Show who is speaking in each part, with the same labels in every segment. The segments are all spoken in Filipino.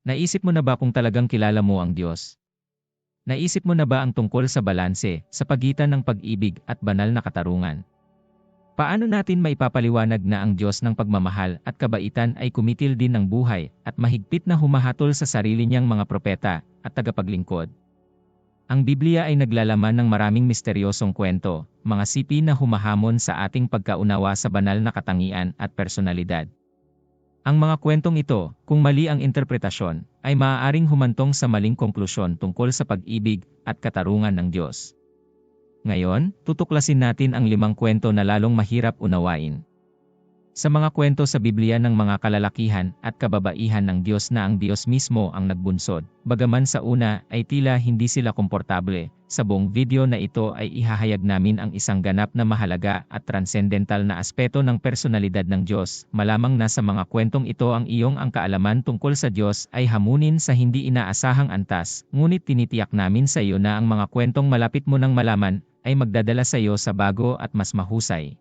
Speaker 1: Naisip mo na ba kung talagang kilala mo ang Diyos? Naisip mo na ba ang tungkol sa balanse sa pagitan ng pag-ibig at banal na katarungan? Paano natin maipapaliwanag na ang Diyos ng pagmamahal at kabaitan ay kumitil din ng buhay at mahigpit na humahatol sa sarili niyang mga propeta at tagapaglingkod? Ang Biblia ay naglalaman ng maraming misteryosong kwento, mga sipi na humahamon sa ating pagkaunawa sa banal na katangian at personalidad. Ang mga kwentong ito, kung mali ang interpretasyon, ay maaaring humantong sa maling konklusyon tungkol sa pag-ibig at katarungan ng Diyos. Ngayon, tutuklasin natin ang limang kwento na lalong mahirap unawain. Sa mga kwento sa Biblia ng mga kalalakihan at kababaihan ng Diyos na ang Diyos mismo ang nagbunsod, bagaman sa una ay tila hindi sila komportable, sa buong video na ito ay ihahayag namin ang isang ganap na mahalaga at transcendental na aspeto ng personalidad ng Diyos. Malamang na sa mga kwentong ito ang iyong ang kaalaman tungkol sa Diyos ay hamunin sa hindi inaasahang antas, ngunit tinitiyak namin sa iyo na ang mga kwentong malapit mo nang malaman ay magdadala sa iyo sa bago at mas mahusay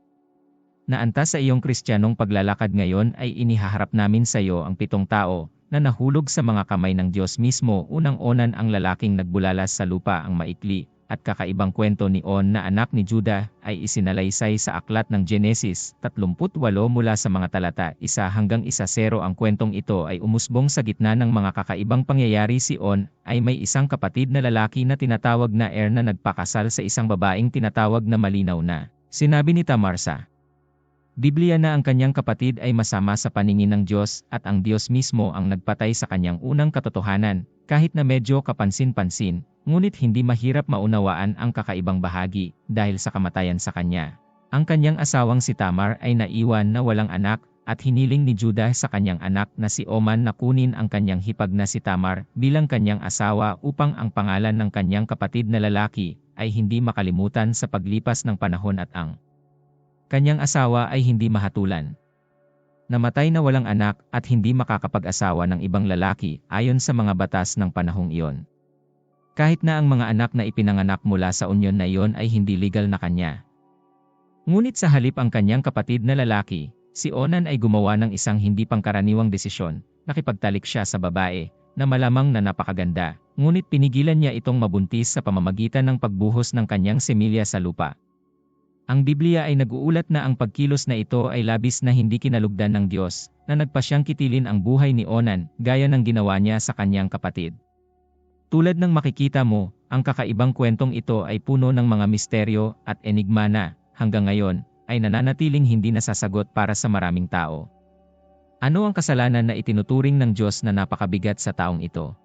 Speaker 1: na antas sa iyong kristyanong paglalakad ngayon ay inihaharap namin sa iyo ang pitong tao, na nahulog sa mga kamay ng Diyos mismo. Unang-onan ang lalaking nagbulalas sa lupa ang maikli, at kakaibang kwento ni On na anak ni Judah ay isinalaysay sa aklat ng Genesis 38 mula sa mga talata. 1 hanggang 1 0 ang kwentong ito ay umusbong sa gitna ng mga kakaibang pangyayari. Si On ay may isang kapatid na lalaki na tinatawag na Er na nagpakasal sa isang babaeng tinatawag na malinaw na. Sinabi ni Tamarsa, Biblia na ang kanyang kapatid ay masama sa paningin ng Diyos at ang Diyos mismo ang nagpatay sa kanyang unang katotohanan, kahit na medyo kapansin-pansin, ngunit hindi mahirap maunawaan ang kakaibang bahagi dahil sa kamatayan sa kanya. Ang kanyang asawang si Tamar ay naiwan na walang anak at hiniling ni Judah sa kanyang anak na si Oman na kunin ang kanyang hipag na si Tamar bilang kanyang asawa upang ang pangalan ng kanyang kapatid na lalaki ay hindi makalimutan sa paglipas ng panahon at ang kanyang asawa ay hindi mahatulan. Namatay na walang anak at hindi makakapag-asawa ng ibang lalaki ayon sa mga batas ng panahong iyon. Kahit na ang mga anak na ipinanganak mula sa unyon na iyon ay hindi legal na kanya. Ngunit sa halip ang kanyang kapatid na lalaki, si Onan ay gumawa ng isang hindi pangkaraniwang desisyon, nakipagtalik siya sa babae, na malamang na napakaganda, ngunit pinigilan niya itong mabuntis sa pamamagitan ng pagbuhos ng kanyang semilya sa lupa. Ang Biblia ay nag-uulat na ang pagkilos na ito ay labis na hindi kinalugdan ng Diyos, na nagpasyang kitilin ang buhay ni Onan, gaya ng ginawa niya sa kanyang kapatid. Tulad ng makikita mo, ang kakaibang kwentong ito ay puno ng mga misteryo at enigma na, hanggang ngayon, ay nananatiling hindi nasasagot para sa maraming tao. Ano ang kasalanan na itinuturing ng Diyos na napakabigat sa taong ito?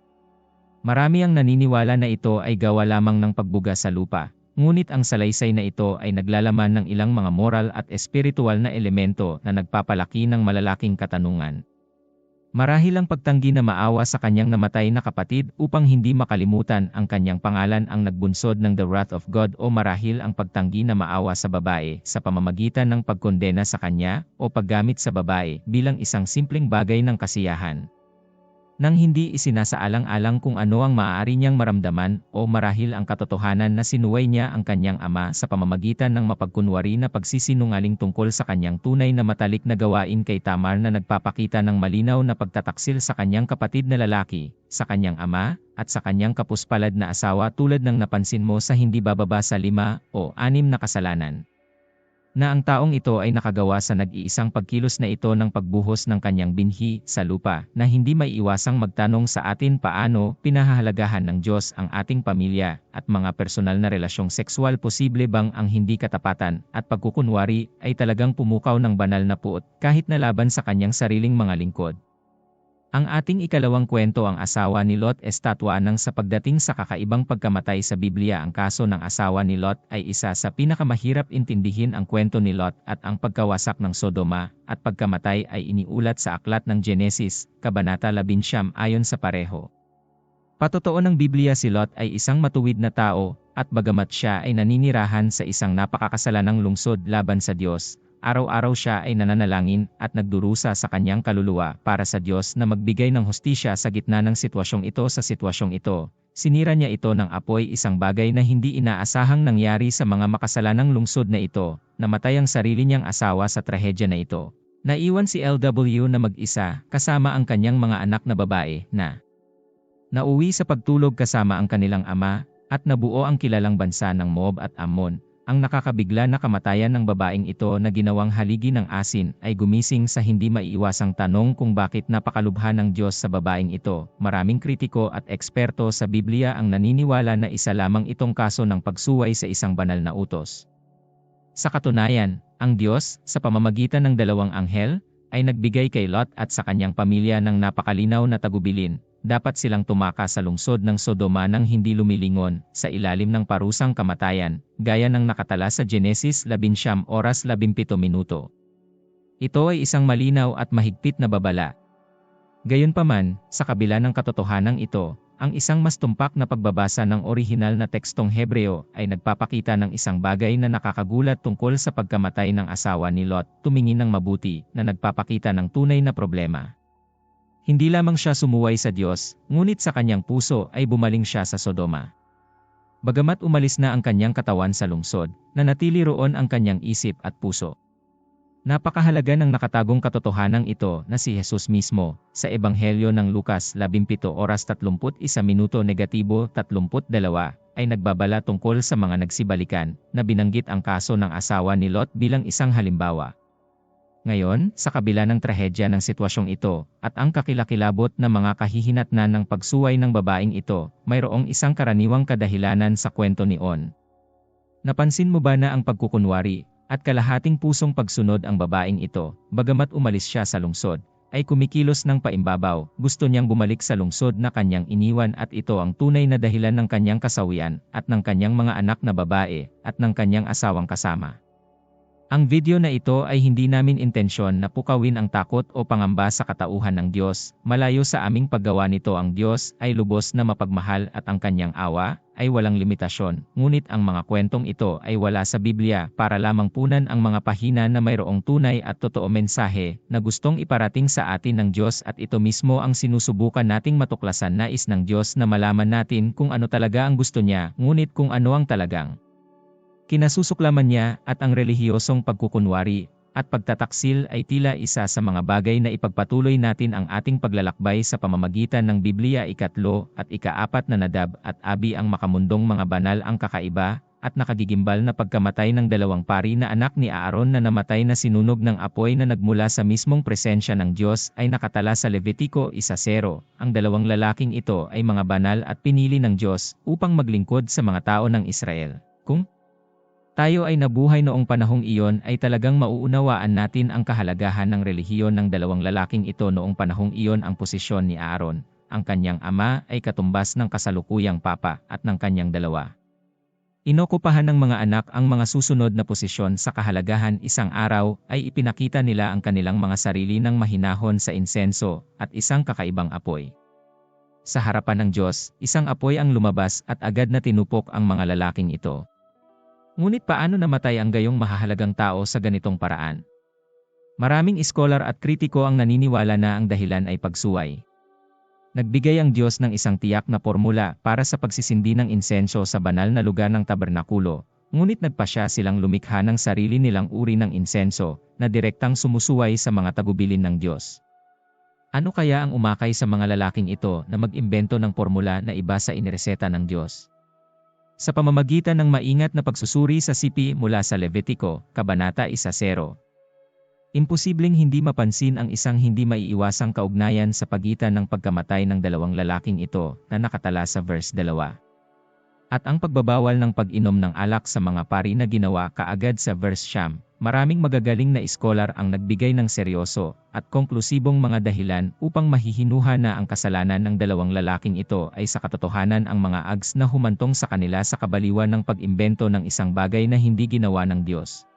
Speaker 1: Marami ang naniniwala na ito ay gawa lamang ng pagbuga sa lupa, Ngunit ang salaysay na ito ay naglalaman ng ilang mga moral at espiritual na elemento na nagpapalaki ng malalaking katanungan. Marahil ang pagtanggi na maawa sa kanyang namatay na kapatid upang hindi makalimutan ang kanyang pangalan ang nagbunsod ng the wrath of God o marahil ang pagtanggi na maawa sa babae sa pamamagitan ng pagkondena sa kanya o paggamit sa babae bilang isang simpleng bagay ng kasiyahan nang hindi isinasaalang-alang kung ano ang maaari niyang maramdaman o marahil ang katotohanan na sinuway niya ang kanyang ama sa pamamagitan ng mapagkunwari na pagsisinungaling tungkol sa kanyang tunay na matalik na gawain kay Tamar na nagpapakita ng malinaw na pagtataksil sa kanyang kapatid na lalaki, sa kanyang ama, at sa kanyang kapuspalad na asawa tulad ng napansin mo sa hindi bababa sa lima o anim na kasalanan na ang taong ito ay nakagawa sa nag-iisang pagkilos na ito ng pagbuhos ng kanyang binhi sa lupa na hindi may iwasang magtanong sa atin paano pinahahalagahan ng Diyos ang ating pamilya at mga personal na relasyong sexual posible bang ang hindi katapatan at pagkukunwari ay talagang pumukaw ng banal na puot kahit na laban sa kanyang sariling mga lingkod. Ang ating ikalawang kwento ang asawa ni Lot estatwa ng sa pagdating sa kakaibang pagkamatay sa Biblia ang kaso ng asawa ni Lot ay isa sa pinakamahirap intindihin ang kwento ni Lot at ang pagkawasak ng Sodoma at pagkamatay ay iniulat sa aklat ng Genesis, Kabanata 11 ayon sa pareho. Patotoo ng Biblia si Lot ay isang matuwid na tao, at bagamat siya ay naninirahan sa isang napakakasalanang lungsod laban sa Diyos, Araw-araw siya ay nananalangin at nagdurusa sa kanyang kaluluwa para sa Diyos na magbigay ng hustisya sa gitna ng sitwasyong ito sa sitwasyong ito. Sinira niya ito ng apoy isang bagay na hindi inaasahang nangyari sa mga makasalanang lungsod na ito, namatay ang sarili niyang asawa sa trahedya na ito. Naiwan si LW na mag-isa kasama ang kanyang mga anak na babae na nauwi sa pagtulog kasama ang kanilang ama at nabuo ang kilalang bansa ng Moab at Ammon. Ang nakakabigla na kamatayan ng babaeng ito na ginawang haligi ng asin ay gumising sa hindi maiiwasang tanong kung bakit napakalubha ng Diyos sa babaeng ito. Maraming kritiko at eksperto sa Biblia ang naniniwala na isa lamang itong kaso ng pagsuway sa isang banal na utos. Sa katunayan, ang Diyos, sa pamamagitan ng dalawang anghel, ay nagbigay kay Lot at sa kanyang pamilya ng napakalinaw na tagubilin, dapat silang tumaka sa lungsod ng Sodoma nang hindi lumilingon sa ilalim ng parusang kamatayan, gaya ng nakatala sa Genesis 11 oras 17 minuto. Ito ay isang malinaw at mahigpit na babala. Gayunpaman, sa kabila ng katotohanan ito, ang isang mas tumpak na pagbabasa ng orihinal na tekstong Hebreo ay nagpapakita ng isang bagay na nakakagulat tungkol sa pagkamatay ng asawa ni Lot, tumingin ng mabuti, na nagpapakita ng tunay na problema. Hindi lamang siya sumuway sa Diyos, ngunit sa kanyang puso ay bumaling siya sa Sodoma. Bagamat umalis na ang kanyang katawan sa lungsod, nanatili roon ang kanyang isip at puso. Napakahalaga ng nakatagong katotohanan ito na si Jesus mismo, sa Ebanghelyo ng Lukas 17 oras 31 minuto negatibo 32, ay nagbabala tungkol sa mga nagsibalikan, na binanggit ang kaso ng asawa ni Lot bilang isang halimbawa. Ngayon, sa kabila ng trahedya ng sitwasyong ito, at ang kakilakilabot na mga kahihinatnan ng pagsuway ng babaeng ito, mayroong isang karaniwang kadahilanan sa kwento ni On. Napansin mo ba na ang pagkukunwari, at kalahating pusong pagsunod ang babaeng ito, bagamat umalis siya sa lungsod, ay kumikilos ng paimbabaw, gusto niyang bumalik sa lungsod na kanyang iniwan at ito ang tunay na dahilan ng kanyang kasawian, at ng kanyang mga anak na babae, at ng kanyang asawang kasama. Ang video na ito ay hindi namin intensyon na pukawin ang takot o pangamba sa katauhan ng Diyos. Malayo sa aming paggawa nito ang Diyos ay lubos na mapagmahal at ang kanyang awa ay walang limitasyon. Ngunit ang mga kwentong ito ay wala sa Biblia para lamang punan ang mga pahina na mayroong tunay at totoo mensahe na gustong iparating sa atin ng Diyos at ito mismo ang sinusubukan nating matuklasan nais ng Diyos na malaman natin kung ano talaga ang gusto niya, ngunit kung ano ang talagang Kinasusuklaman niya at ang relihiyosong pagkukunwari at pagtataksil ay tila isa sa mga bagay na ipagpatuloy natin ang ating paglalakbay sa pamamagitan ng Biblia ikatlo at ikaapat na nadab at abi ang makamundong mga banal ang kakaiba at nakagigimbal na pagkamatay ng dalawang pari na anak ni Aaron na namatay na sinunog ng apoy na nagmula sa mismong presensya ng Diyos ay nakatala sa Levitico 1.0. Ang dalawang lalaking ito ay mga banal at pinili ng Diyos upang maglingkod sa mga tao ng Israel. Kung tayo ay nabuhay noong panahong iyon ay talagang mauunawaan natin ang kahalagahan ng relihiyon ng dalawang lalaking ito noong panahong iyon ang posisyon ni Aaron. Ang kanyang ama ay katumbas ng kasalukuyang papa at ng kanyang dalawa. Inokupahan ng mga anak ang mga susunod na posisyon sa kahalagahan isang araw ay ipinakita nila ang kanilang mga sarili ng mahinahon sa insenso at isang kakaibang apoy. Sa harapan ng Diyos, isang apoy ang lumabas at agad na tinupok ang mga lalaking ito. Ngunit paano namatay ang gayong mahahalagang tao sa ganitong paraan? Maraming iskolar at kritiko ang naniniwala na ang dahilan ay pagsuway. Nagbigay ang Diyos ng isang tiyak na formula para sa pagsisindi ng insensyo sa banal na lugar ng tabernakulo, ngunit nagpasya silang lumikha ng sarili nilang uri ng insenso na direktang sumusuway sa mga tagubilin ng Diyos. Ano kaya ang umakay sa mga lalaking ito na mag-imbento ng formula na iba sa inireseta ng Diyos? Sa pamamagitan ng maingat na pagsusuri sa sipi mula sa Levitico, Kabanata 1.0. Imposibleng hindi mapansin ang isang hindi maiiwasang kaugnayan sa pagitan ng pagkamatay ng dalawang lalaking ito na nakatala sa verse 2. At ang pagbabawal ng pag-inom ng alak sa mga pari na ginawa kaagad sa verse Sham, Maraming magagaling na iskolar ang nagbigay ng seryoso at konklusibong mga dahilan upang mahihinuha na ang kasalanan ng dalawang lalaking ito ay sa katotohanan ang mga ags na humantong sa kanila sa kabaliwan ng pag-imbento ng isang bagay na hindi ginawa ng Diyos.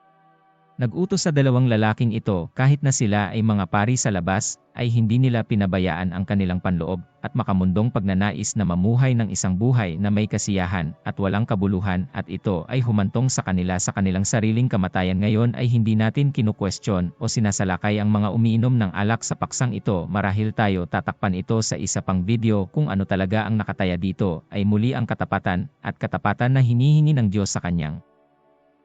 Speaker 1: Nag-utos sa dalawang lalaking ito kahit na sila ay mga pari sa labas, ay hindi nila pinabayaan ang kanilang panloob at makamundong pagnanais na mamuhay ng isang buhay na may kasiyahan at walang kabuluhan at ito ay humantong sa kanila sa kanilang sariling kamatayan. Ngayon ay hindi natin kinukwestiyon o sinasalakay ang mga umiinom ng alak sa paksang ito. Marahil tayo tatakpan ito sa isa pang video kung ano talaga ang nakataya dito ay muli ang katapatan at katapatan na hinihingi ng Diyos sa kanyang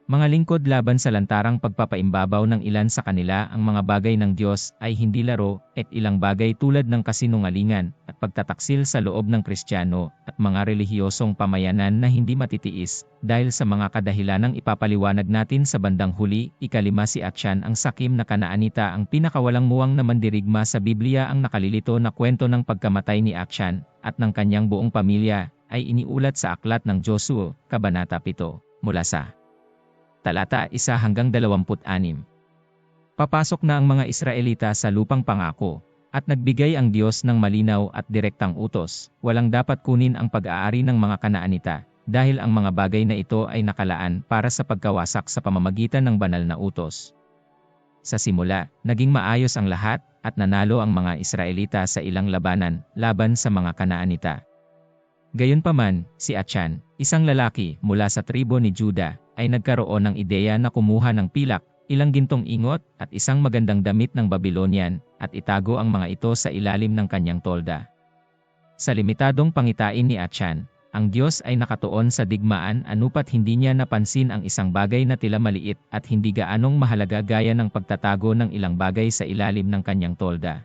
Speaker 1: Mga lingkod laban sa lantarang pagpapaimbabaw ng ilan sa kanila ang mga bagay ng Diyos ay hindi laro at ilang bagay tulad ng kasinungalingan at pagtataksil sa loob ng Kristiyano at mga relihiyosong pamayanan na hindi matitiis dahil sa mga kadahilanang ipapaliwanag natin sa bandang huli, ikalima si Aksyan ang sakim na kanaanita ang pinakawalang muwang na mandirigma sa Biblia ang nakalilito na kwento ng pagkamatay ni Aksyan at ng kanyang buong pamilya ay iniulat sa aklat ng Joshua, Kabanata 7, mula sa talata 1 hanggang 26. Papasok na ang mga Israelita sa lupang pangako, at nagbigay ang Diyos ng malinaw at direktang utos, walang dapat kunin ang pag-aari ng mga kanaanita, dahil ang mga bagay na ito ay nakalaan para sa pagkawasak sa pamamagitan ng banal na utos. Sa simula, naging maayos ang lahat, at nanalo ang mga Israelita sa ilang labanan, laban sa mga kanaanita. Gayunpaman, si Achan, isang lalaki mula sa tribo ni Juda, ay nagkaroon ng ideya na kumuha ng pilak, ilang gintong ingot, at isang magandang damit ng Babylonian, at itago ang mga ito sa ilalim ng kanyang tolda. Sa limitadong pangitain ni Achan, ang Diyos ay nakatuon sa digmaan anupat hindi niya napansin ang isang bagay na tila maliit at hindi gaanong mahalaga gaya ng pagtatago ng ilang bagay sa ilalim ng kanyang tolda.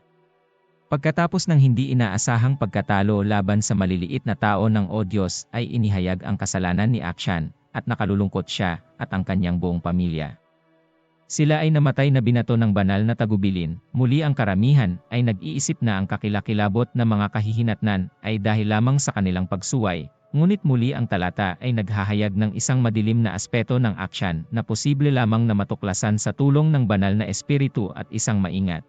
Speaker 1: Pagkatapos ng hindi inaasahang pagkatalo laban sa maliliit na tao ng O Diyos ay inihayag ang kasalanan ni Akshan, at nakalulungkot siya at ang kanyang buong pamilya. Sila ay namatay na binato ng banal na tagubilin, muli ang karamihan ay nag-iisip na ang kakilakilabot na mga kahihinatnan ay dahil lamang sa kanilang pagsuway, ngunit muli ang talata ay naghahayag ng isang madilim na aspeto ng aksyan na posible lamang na matuklasan sa tulong ng banal na espiritu at isang maingat.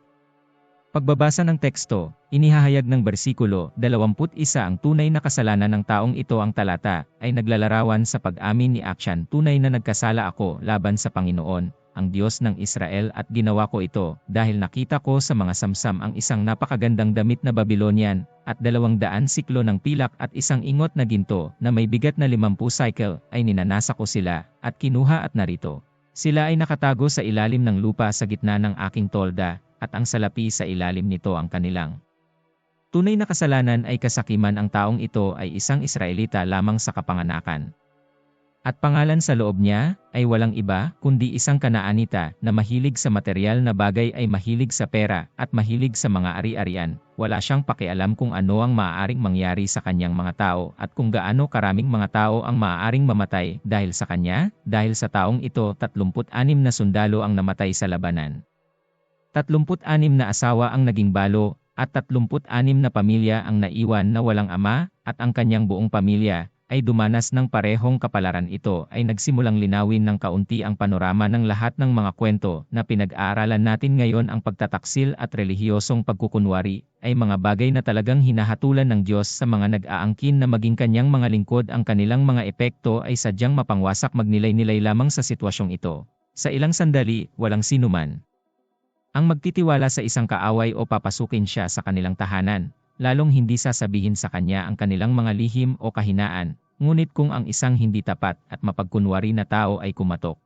Speaker 1: Pagbabasa ng teksto, inihahayag ng bersikulo 21 ang tunay na kasalanan ng taong ito ang talata ay naglalarawan sa pag-amin ni Aksyan tunay na nagkasala ako laban sa Panginoon, ang Diyos ng Israel at ginawa ko ito dahil nakita ko sa mga samsam ang isang napakagandang damit na Babylonian at dalawang daan siklo ng pilak at isang ingot na ginto na may bigat na 50 cycle ay ninanasa ko sila at kinuha at narito. Sila ay nakatago sa ilalim ng lupa sa gitna ng aking tolda at ang salapi sa ilalim nito ang kanilang. Tunay na kasalanan ay kasakiman ang taong ito ay isang Israelita lamang sa kapanganakan. At pangalan sa loob niya ay walang iba kundi isang kanaanita na mahilig sa material na bagay ay mahilig sa pera at mahilig sa mga ari-arian. Wala siyang pakialam kung ano ang maaaring mangyari sa kanyang mga tao at kung gaano karaming mga tao ang maaaring mamatay dahil sa kanya, dahil sa taong ito 36 na sundalo ang namatay sa labanan. 36 na asawa ang naging balo, at 36 na pamilya ang naiwan na walang ama, at ang kanyang buong pamilya, ay dumanas ng parehong kapalaran. Ito ay nagsimulang linawin ng kaunti ang panorama ng lahat ng mga kwento na pinag-aaralan natin ngayon. Ang pagtataksil at relihiyosong pagkukunwari ay mga bagay na talagang hinahatulan ng Diyos sa mga nag-aangkin na maging kanyang mga lingkod. Ang kanilang mga epekto ay sadyang mapangwasak magnilay-nilay lamang sa sitwasyong ito. Sa ilang sandali, walang sinuman, ang magtitiwala sa isang kaaway o papasukin siya sa kanilang tahanan, lalong hindi sasabihin sa kanya ang kanilang mga lihim o kahinaan, ngunit kung ang isang hindi tapat at mapagkunwari na tao ay kumatok.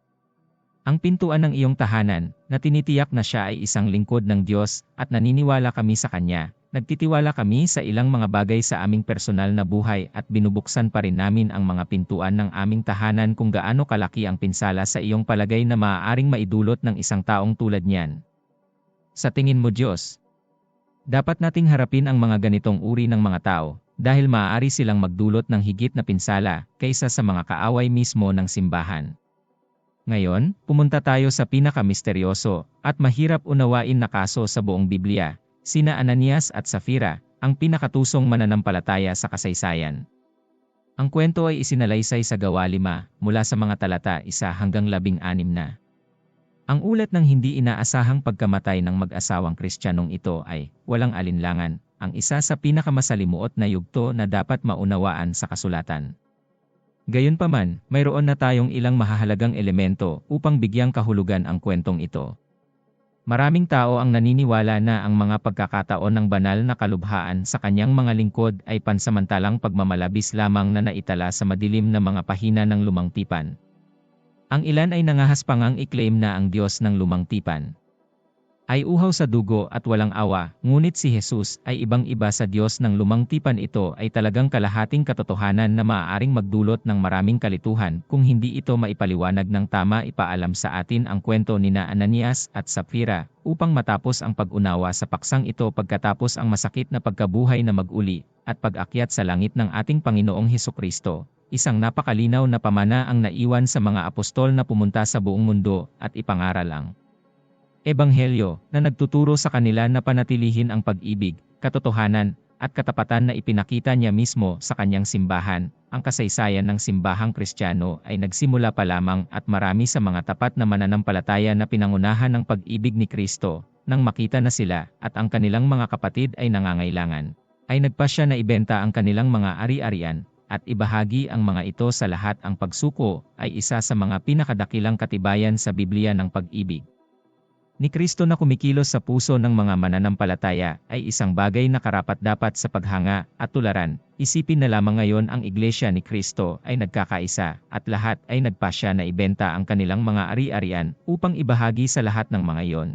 Speaker 1: Ang pintuan ng iyong tahanan, na tinitiyak na siya ay isang lingkod ng Diyos at naniniwala kami sa Kanya, nagtitiwala kami sa ilang mga bagay sa aming personal na buhay at binubuksan pa rin namin ang mga pintuan ng aming tahanan kung gaano kalaki ang pinsala sa iyong palagay na maaaring maidulot ng isang taong tulad niyan. Sa tingin mo Diyos, dapat nating harapin ang mga ganitong uri ng mga tao, dahil maaari silang magdulot ng higit na pinsala kaysa sa mga kaaway mismo ng simbahan. Ngayon, pumunta tayo sa pinakamisteryoso at mahirap unawain na kaso sa buong Biblia, sina Ananias at Safira, ang pinakatusong mananampalataya sa kasaysayan. Ang kwento ay isinalaysay sa gawa lima, mula sa mga talata isa hanggang labing anim na. Ang ulat ng hindi inaasahang pagkamatay ng mag-asawang Kristiyanong ito ay, walang alinlangan, ang isa sa pinakamasalimuot na yugto na dapat maunawaan sa kasulatan. Gayunpaman, mayroon na tayong ilang mahahalagang elemento upang bigyang kahulugan ang kwentong ito. Maraming tao ang naniniwala na ang mga pagkakataon ng banal na kalubhaan sa kanyang mga lingkod ay pansamantalang pagmamalabis lamang na naitala sa madilim na mga pahina ng lumang tipan, ang ilan ay nangahas pangang i-claim na ang Diyos ng lumang tipan. Ay uhaw sa dugo at walang awa, ngunit si Jesus ay ibang-iba sa Diyos ng lumang tipan ito ay talagang kalahating katotohanan na maaaring magdulot ng maraming kalituhan kung hindi ito maipaliwanag ng tama ipaalam sa atin ang kwento ni na Ananias at Sapphira upang matapos ang pag-unawa sa paksang ito pagkatapos ang masakit na pagkabuhay na mag-uli at pag-akyat sa langit ng ating Panginoong Heso Kristo. Isang napakalinaw na pamana ang naiwan sa mga apostol na pumunta sa buong mundo at ipangaral ang Ebanghelyo na nagtuturo sa kanila na panatilihin ang pag-ibig, katotohanan, at katapatan na ipinakita niya mismo sa kanyang simbahan. Ang kasaysayan ng simbahang kristyano ay nagsimula pa lamang at marami sa mga tapat na mananampalataya na pinangunahan ng pag-ibig ni Kristo, nang makita na sila at ang kanilang mga kapatid ay nangangailangan, ay nagpasya na ibenta ang kanilang mga ari-arian, at ibahagi ang mga ito sa lahat. Ang pagsuko ay isa sa mga pinakadakilang katibayan sa Biblia ng pag-ibig ni Kristo na kumikilos sa puso ng mga mananampalataya ay isang bagay na karapat-dapat sa paghanga at tularan. Isipin na lamang ngayon ang iglesia ni Kristo ay nagkakaisa at lahat ay nagpasya na ibenta ang kanilang mga ari-arian upang ibahagi sa lahat ng mga iyon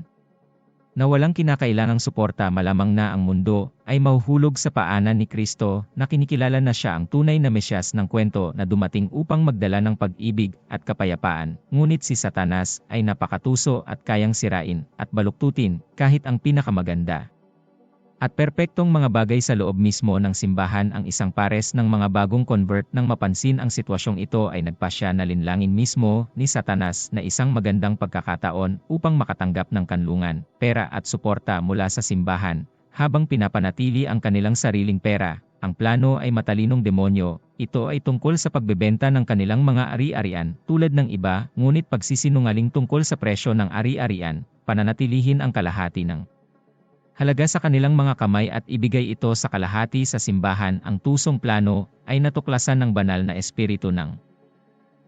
Speaker 1: na walang kinakailangang suporta malamang na ang mundo ay mahuhulog sa paanan ni Kristo na kinikilala na siya ang tunay na Mesyas ng kwento na dumating upang magdala ng pag-ibig at kapayapaan. Ngunit si Satanas ay napakatuso at kayang sirain at baluktutin kahit ang pinakamaganda at perpektong mga bagay sa loob mismo ng simbahan ang isang pares ng mga bagong convert nang mapansin ang sitwasyong ito ay nagpasya na linlangin mismo ni Satanas na isang magandang pagkakataon upang makatanggap ng kanlungan, pera at suporta mula sa simbahan, habang pinapanatili ang kanilang sariling pera. Ang plano ay matalinong demonyo, ito ay tungkol sa pagbebenta ng kanilang mga ari-arian, tulad ng iba, ngunit pagsisinungaling tungkol sa presyo ng ari-arian, pananatilihin ang kalahati ng halaga sa kanilang mga kamay at ibigay ito sa kalahati sa simbahan ang tusong plano ay natuklasan ng banal na espiritu ng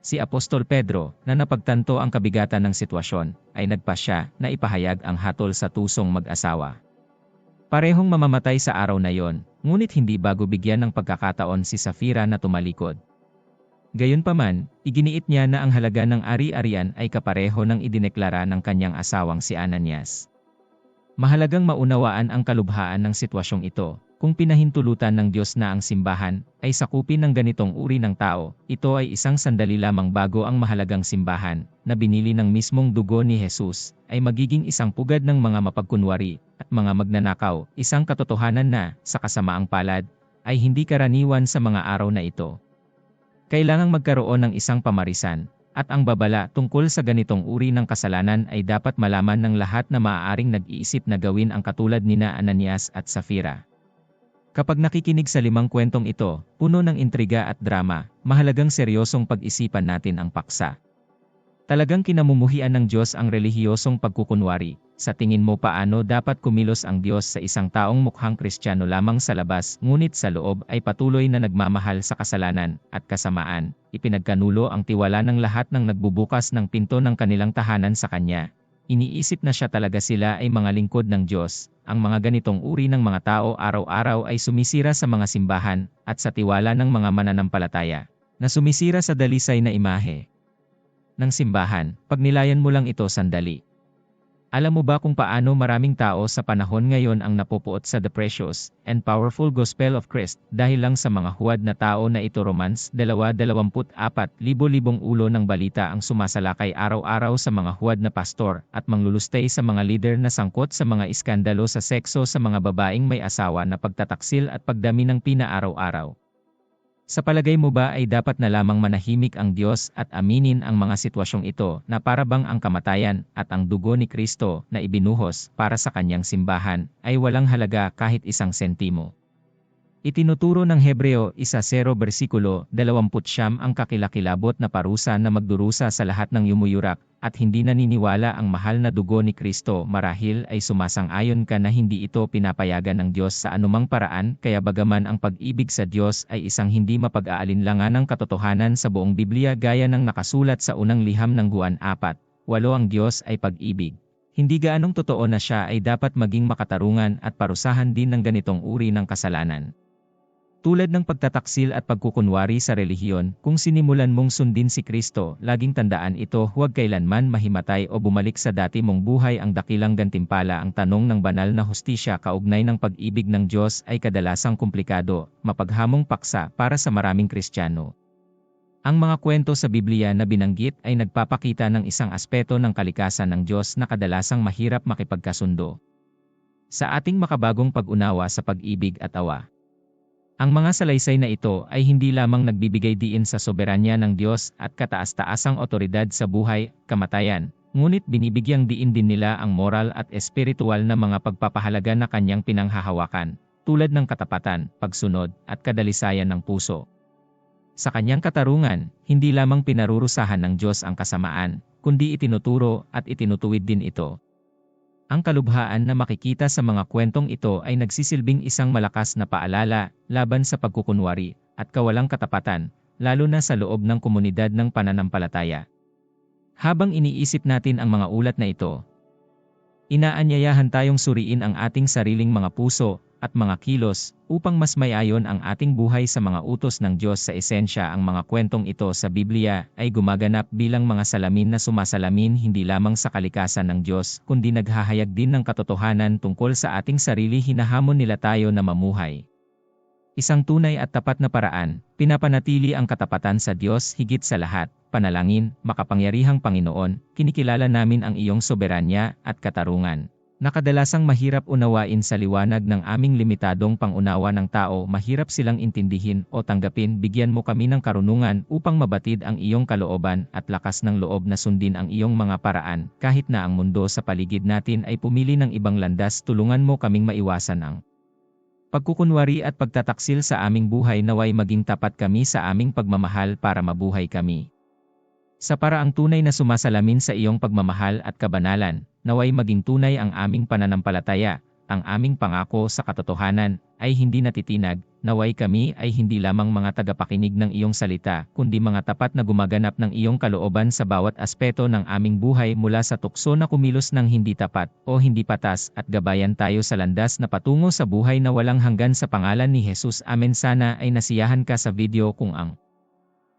Speaker 1: Si Apostol Pedro, na napagtanto ang kabigatan ng sitwasyon, ay nagpasya na ipahayag ang hatol sa tusong mag-asawa. Parehong mamamatay sa araw na yon, ngunit hindi bago bigyan ng pagkakataon si Safira na tumalikod. Gayunpaman, iginiit niya na ang halaga ng ari-arian ay kapareho ng idineklara ng kanyang asawang si Ananias. Mahalagang maunawaan ang kalubhaan ng sitwasyong ito. Kung pinahintulutan ng Diyos na ang simbahan ay sakupin ng ganitong uri ng tao, ito ay isang sandali lamang bago ang mahalagang simbahan na binili ng mismong dugo ni Jesus ay magiging isang pugad ng mga mapagkunwari at mga magnanakaw, isang katotohanan na, sa kasamaang palad, ay hindi karaniwan sa mga araw na ito. Kailangang magkaroon ng isang pamarisan at ang babala tungkol sa ganitong uri ng kasalanan ay dapat malaman ng lahat na maaaring nag-iisip na gawin ang katulad nina Ananias at Safira. Kapag nakikinig sa limang kwentong ito, puno ng intriga at drama, mahalagang seryosong pag-isipan natin ang paksa. Talagang kinamumuhian ng Diyos ang relihiyosong pagkukunwari. Sa tingin mo paano dapat kumilos ang Diyos sa isang taong mukhang kristyano lamang sa labas, ngunit sa loob ay patuloy na nagmamahal sa kasalanan at kasamaan. Ipinagkanulo ang tiwala ng lahat ng nagbubukas ng pinto ng kanilang tahanan sa Kanya. Iniisip na siya talaga sila ay mga lingkod ng Diyos. Ang mga ganitong uri ng mga tao araw-araw ay sumisira sa mga simbahan at sa tiwala ng mga mananampalataya na sumisira sa dalisay na imahe ng simbahan, pagnilayan mo lang ito sandali. Alam mo ba kung paano maraming tao sa panahon ngayon ang napupuot sa the precious and powerful gospel of Christ dahil lang sa mga huwad na tao na ito Romans 2.24 libo-libong ulo ng balita ang sumasalakay araw-araw sa mga huwad na pastor at manglulustay sa mga leader na sangkot sa mga iskandalo sa sekso sa mga babaeng may asawa na pagtataksil at pagdami ng pina araw-araw. Sa palagay mo ba ay dapat na lamang manahimik ang Diyos at aminin ang mga sitwasyong ito na parabang ang kamatayan at ang dugo ni Kristo na ibinuhos para sa kanyang simbahan ay walang halaga kahit isang sentimo? Itinuturo ng Hebreo 1.0 versikulo 20 ang kakilakilabot na parusa na magdurusa sa lahat ng yumuyurak at hindi naniniwala ang mahal na dugo ni Kristo marahil ay sumasang-ayon ka na hindi ito pinapayagan ng Diyos sa anumang paraan kaya bagaman ang pag-ibig sa Diyos ay isang hindi mapag-aalinlangan ng katotohanan sa buong Biblia gaya ng nakasulat sa unang liham ng Juan 4, walo ang Diyos ay pag-ibig. Hindi gaanong totoo na siya ay dapat maging makatarungan at parusahan din ng ganitong uri ng kasalanan. Tulad ng pagtataksil at pagkukunwari sa relihiyon, kung sinimulan mong sundin si Kristo, laging tandaan ito huwag kailanman mahimatay o bumalik sa dati mong buhay ang dakilang gantimpala ang tanong ng banal na hustisya kaugnay ng pag-ibig ng Diyos ay kadalasang komplikado, mapaghamong paksa para sa maraming Kristiyano. Ang mga kwento sa Biblia na binanggit ay nagpapakita ng isang aspeto ng kalikasan ng Diyos na kadalasang mahirap makipagkasundo. Sa ating makabagong pag-unawa sa pag-ibig at awa, ang mga salaysay na ito ay hindi lamang nagbibigay diin sa soberanya ng Diyos at kataas-taasang otoridad sa buhay, kamatayan, ngunit binibigyang diin din nila ang moral at espiritual na mga pagpapahalaga na kanyang pinanghahawakan, tulad ng katapatan, pagsunod, at kadalisayan ng puso. Sa kanyang katarungan, hindi lamang pinarurusahan ng Diyos ang kasamaan, kundi itinuturo at itinutuwid din ito. Ang kalubhaan na makikita sa mga kwentong ito ay nagsisilbing isang malakas na paalala laban sa pagkukunwari at kawalang katapatan, lalo na sa loob ng komunidad ng pananampalataya. Habang iniisip natin ang mga ulat na ito, inaanyayahan tayong suriin ang ating sariling mga puso at mga kilos, upang mas mayayon ang ating buhay sa mga utos ng Diyos sa esensya ang mga kwentong ito sa Biblia ay gumaganap bilang mga salamin na sumasalamin hindi lamang sa kalikasan ng Diyos kundi naghahayag din ng katotohanan tungkol sa ating sarili hinahamon nila tayo na mamuhay. Isang tunay at tapat na paraan, pinapanatili ang katapatan sa Diyos higit sa lahat, panalangin, makapangyarihang Panginoon, kinikilala namin ang iyong soberanya at katarungan. Nakadalasang mahirap unawain sa liwanag ng aming limitadong pangunawa ng tao, mahirap silang intindihin o tanggapin, bigyan mo kami ng karunungan upang mabatid ang iyong kalooban at lakas ng loob na sundin ang iyong mga paraan, kahit na ang mundo sa paligid natin ay pumili ng ibang landas, tulungan mo kaming maiwasan ang pagkukunwari at pagtataksil sa aming buhay naway maging tapat kami sa aming pagmamahal para mabuhay kami. Sa paraang tunay na sumasalamin sa iyong pagmamahal at kabanalan, naway maging tunay ang aming pananampalataya, ang aming pangako sa katotohanan, ay hindi natitinag, naway kami ay hindi lamang mga tagapakinig ng iyong salita, kundi mga tapat na gumaganap ng iyong kalooban sa bawat aspeto ng aming buhay mula sa tukso na kumilos ng hindi tapat o hindi patas at gabayan tayo sa landas na patungo sa buhay na walang hanggan sa pangalan ni Jesus. Amen sana ay nasiyahan ka sa video kung ang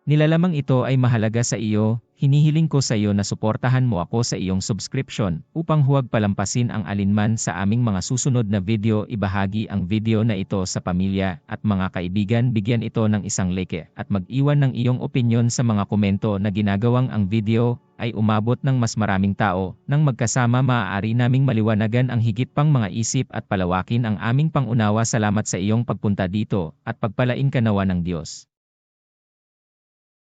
Speaker 1: Nilalamang ito ay mahalaga sa iyo, hinihiling ko sa iyo na suportahan mo ako sa iyong subscription upang huwag palampasin ang alinman sa aming mga susunod na video. Ibahagi ang video na ito sa pamilya at mga kaibigan bigyan ito ng isang like at mag-iwan ng iyong opinion sa mga komento na ginagawang ang video ay umabot ng mas maraming tao nang magkasama maaari naming maliwanagan ang higit pang mga isip at palawakin ang aming pangunawa. Salamat sa iyong pagpunta dito at pagpalain ka nawa ng Diyos.